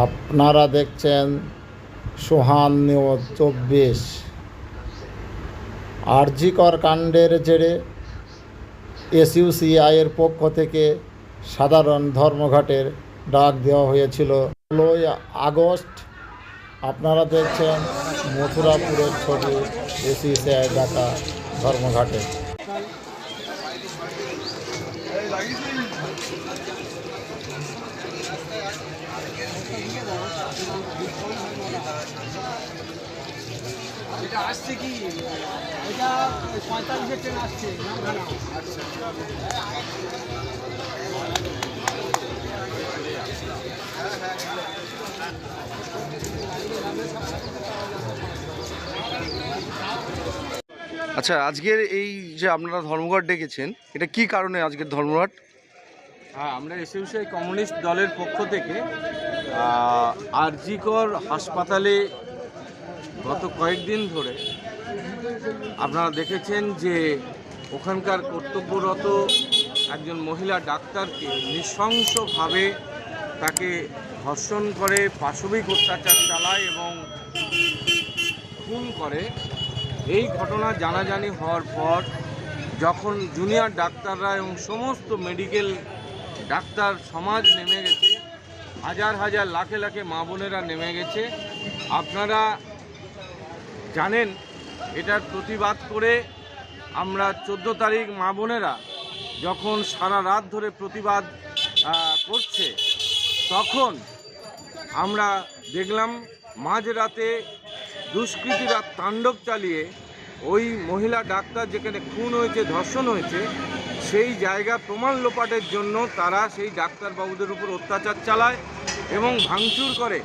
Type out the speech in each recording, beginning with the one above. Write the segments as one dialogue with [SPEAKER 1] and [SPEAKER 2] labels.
[SPEAKER 1] আপনারা দেখছেন সোহান নিউজ চব্বিশ। আরজিকর কাণ্ডের জেরে এসইউসিআইয়ের পক্ষ থেকে সাধারণ ধর্মঘটের ডাক দেওয়া হয়েছিল। ষোলোই আগস্ট, আপনারা দেখছেন মথুরাপুরের ছবি এসইউসিআই ডাকা ধর্মঘাটে।
[SPEAKER 2] এটা আসছে কি? এটা পঁয়তাল্লিশের ট্রেন আসছে
[SPEAKER 3] আচ্ছা আজকের এই যে আপনারা ধর্মঘট ডেকেছেন এটা কি কারণে আজকের ধর্মঘট?
[SPEAKER 4] হ্যাঁ আমরা এসে কমিউনিস্ট দলের পক্ষ থেকে আরজিকর হাসপাতালে গত কয়েকদিন ধরে আপনারা দেখেছেন যে ওখানকার কর্তব্যরত একজন মহিলা ডাক্তারকে নৃশংসভাবে তাকে ধর্ষণ করে, পাশবিক অত্যাচার চালায় এবং খুন করে। এই ঘটনা জানাজানি হওয়ার পর যখন জুনিয়র ডাক্তাররা এবং সমস্ত মেডিকেল ডাক্তার সমাজ নেমে গেছে হাজার হাজার লাখে লাখে মা বোনেরা নেমে গেছে। আপনারা জানেন, এটার প্রতিবাদ করে আমরা চোদ্দ তারিখ মা বোনেরা যখন সারা রাত ধরে প্রতিবাদ করছে, তখন আমরা দেখলাম মাঝরাতে দুষ্কৃতীরা তাণ্ডব চালিয়ে ওই মহিলা ডাক্তার যেখানে খুন হয়েছে, ধর্ষণ হয়েছে সেই জায়গা প্রমাণ লোপাটের জন্য তারা সেই ডাক্তারবাবুদের উপর অত্যাচার চালায় এবং ভাঙচুর করে।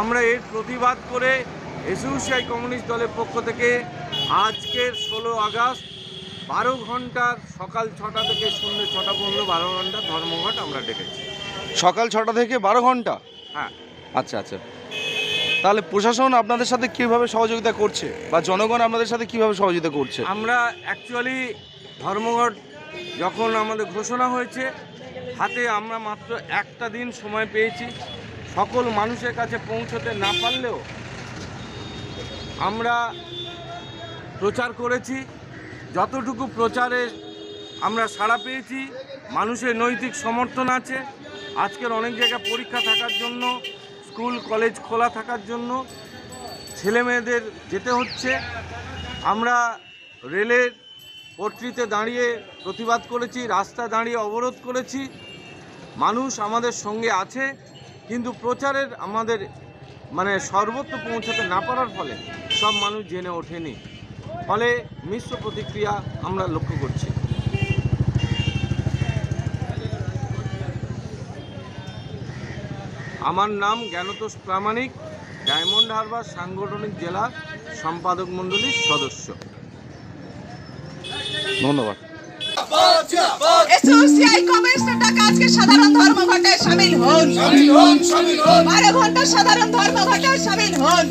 [SPEAKER 4] আমরা এর প্রতিবাদ করে এসইউসিআই কমিউনিস্ট দলের পক্ষ থেকে আজকের ষোলো আগস্ট বারো ঘণ্টার সকাল ছটা থেকে সন্ধ্যে ছটা পর্যন্ত বারো ঘণ্টা ধর্মঘট আমরা ডেকেছি।
[SPEAKER 3] সকাল ছটা থেকে বারো ঘণ্টা?
[SPEAKER 4] হ্যাঁ।
[SPEAKER 3] আচ্ছা আচ্ছা। তাহলে প্রশাসন আপনাদের সাথে কীভাবে সহযোগিতা করছে? বা জনগণ আপনাদের সাথে কীভাবে সহযোগিতা করছে?
[SPEAKER 4] আমরা অ্যাকচুয়ালি ধর্মঘট যখন আমাদের ঘোষণা হয়েছে, হাতে আমরা মাত্র একটা দিন সময় পেয়েছি, সকল মানুষের কাছে পৌঁছতে না পারলেও আমরা প্রচার করেছি, যতটুকু প্রচারে আমরা সাড়া পেয়েছি, মানুষের নৈতিক সমর্থন আছে, আজকের অনেক জায়গায় পরীক্ষা থাকার জন্য, স্কুল, কলেজ খোলা থাকার জন্য ছেলে মেয়েদের যেতে হচ্ছে, আমরা রেলের পট্রিতে দাঁড়িয়ে প্রতিবাদ করেছি, রাস্তায় দাঁড়িয়ে অবরোধ করেছি। মানুষ আমাদের সঙ্গে আছে, কিন্তু প্রচারের আমাদের মানে সর্বত্র পৌঁছাতে না পারার ফলে সব মানুষ জেনে ওঠেনি। ফলে মিশ্র প্রতিক্রিয়া আমরা লক্ষ্য করছি। আমার নাম জ্ঞানতোষ প্রামাণিক, ডায়মন্ড হারবার সাংগঠনিক জেলা সম্পাদক মণ্ডলীর সদস্য।
[SPEAKER 3] ধন্যবাদ।
[SPEAKER 5] এসোসিআই কমিশন টাকা আজকে সাধারণ ধর্মঘটায় সামিল হন। বারো ঘণ্টা সাধারণ ধর্মঘটায় সামিল হন।